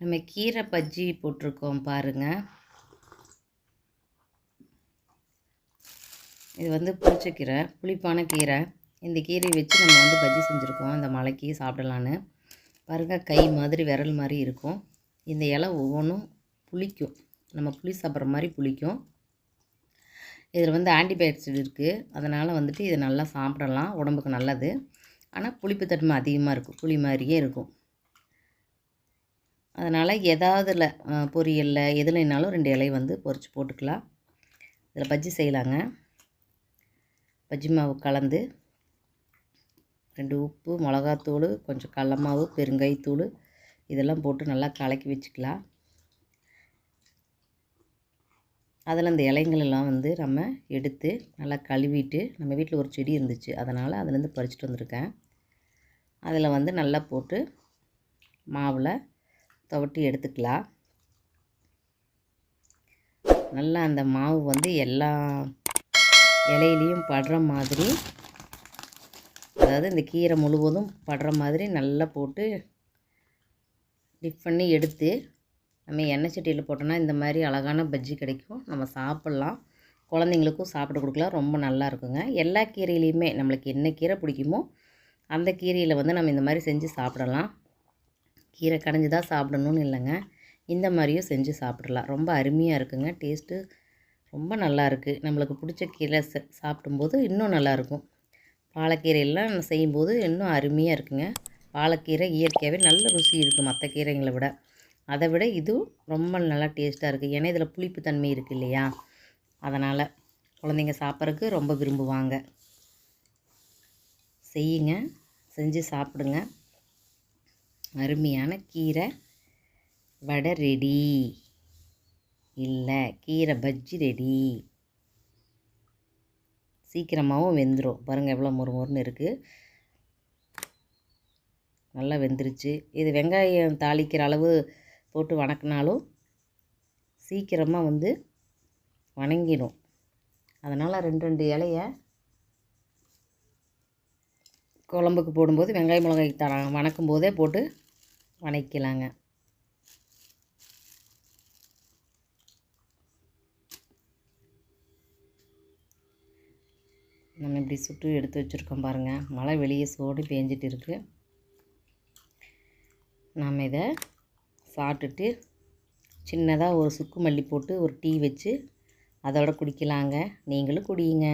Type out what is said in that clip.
நம்ம கீரை பஜ்ஜி போட்டிருக்கோம் பாருங்கள் இது வந்து புளிச்சக்கீரை புளிப்பான கீரை. இந்த கீரையை வச்சு நம்ம வந்து பஜ்ஜி செஞ்சுருக்கோம். இந்த மலைக்கு சாப்பிடலான்னு. பாருங்கள் கை மாதிரி விரல் மாதிரி இருக்கும். இந்த இலை ஒவ்வொன்றும் புளிக்கும். நம்ம புளி சாப்பிட்ற மாதிரி புளிக்கும். இதில் வந்து ஆன்டிபயோட்டிக்ஸ் இருக்குது அதனால் வந்துட்டு இதை நல்லா சாப்பிடலாம். உடம்புக்கு நல்லது. ஆனால் புளிப்பு புளிப்புத்தன்மை அதிகமாக இருக்கும். புளி மாதிரியே இருக்கும். அதனால் எதாவதுல பொரியலில் எதுலைனாலும் ரெண்டு இலை வந்து பொறிச்சு போட்டுக்கலாம். இதில் பஜ்ஜி செய்யலாங்க. பஜ்ஜி மாவு கலந்து ரெண்டு உப்பு மிளகாத்தூள் கொஞ்சம் கடல மாவு பெருங்காயத்தூள் இதெல்லாம் போட்டு நல்லா கலக்கி வச்சுக்கலாம். அதில் அந்த இலைங்களெல்லாம் வந்து நம்ம எடுத்து நல்லா கழுவிட்டு நம்ம வீட்டில் ஒரு செடி இருந்துச்சு அதனால் அதுலேருந்து பறிச்சுட்டு வந்திருக்கேன். அதில் வந்து நல்லா போட்டு மாவில் துவட்டி எடுத்துக்கலாம். நல்லா அந்த மாவு வந்து எல்லா இலையிலையும் படுற மாதிரி அதாவது இந்த கீரை முழுவதும் படுற மாதிரி நல்லா போட்டு டிப் பண்ணி எடுத்து நம்ம எண்ணெய் சட்டியில் போட்டோன்னா இந்த மாதிரி அழகான பஜ்ஜி கிடைக்கும். நம்ம சாப்பிட்லாம். குழந்தைங்களுக்கும் சாப்பிட கொடுக்கலாம். ரொம்ப நல்லா இருக்குங்க. எல்லா கீரையிலையுமே நம்மளுக்கு என்ன கீரை பிடிக்குமோ அந்த கீரையில் வந்து நம்ம இந்த மாதிரி செஞ்சு சாப்பிடலாம். கீரை கடைஞ்சி தான் சாப்பிடணும்னு இல்லைங்க. இந்த மாதிரியும் செஞ்சு சாப்பிடலாம். ரொம்ப அருமையாக இருக்குங்க. டேஸ்ட்டு ரொம்ப நல்லா இருக்குது நம்மளுக்கு பிடிச்ச கீரை சாப்பிடும்போது இன்னும் நல்லாயிருக்கும் பாலக்கீரையெல்லாம் செய்யும்போது இன்னும் அருமையாக இருக்குங்க. பாலக்கீரை இயற்கையாகவே நல்ல ருசி இருக்குது மற்ற கீரைங்களை விட. அதை விட இதுவும் ரொம்ப நல்லா டேஸ்ட்டாக இருக்குது ஏன்னா இதில் புளிப்பு தன்மை இருக்குது இல்லையா? அதனால் குழந்தைங்க சாப்பிட்றதுக்கு ரொம்ப விரும்புவாங்க. செய்யுங்க. செஞ்சு சாப்பிடுங்க. அருமையான கீரை வடை ரெடி இல்லை கீரை பஜ்ஜி ரெடி சீக்கிரமாகவும் வெந்துடும் பாருங்கள் எவ்வளோ மொறு மொறுன்னு இருக்குது நல்லா வெந்துருச்சு. இது வெங்காயம் தாளிக்கிற அளவு போட்டு வணக்கினாலும் சீக்கிரமாக வந்து வணங்கிடும். அதனால் ரெண்டு ரெண்டு இலைய குழம்புக்கு போடும்போது வெங்காய மிளகாய் த வணக்கும் போதே போட்டு வணக்கலாங்க நம்ம இப்படி சுட்டு எடுத்து வச்சுருக்கோம் பாருங்கள் மழை வெளியே சோடு பேஞ்சிட்டு இருக்குது நாம் இதை சாப்பிட்டுட்டு சின்னதாக ஒரு சுக்கு மல்லி போட்டு ஒரு டீ வச்சு அதோட குடிக்கலாங்க. நீங்களும் குடியுங்க.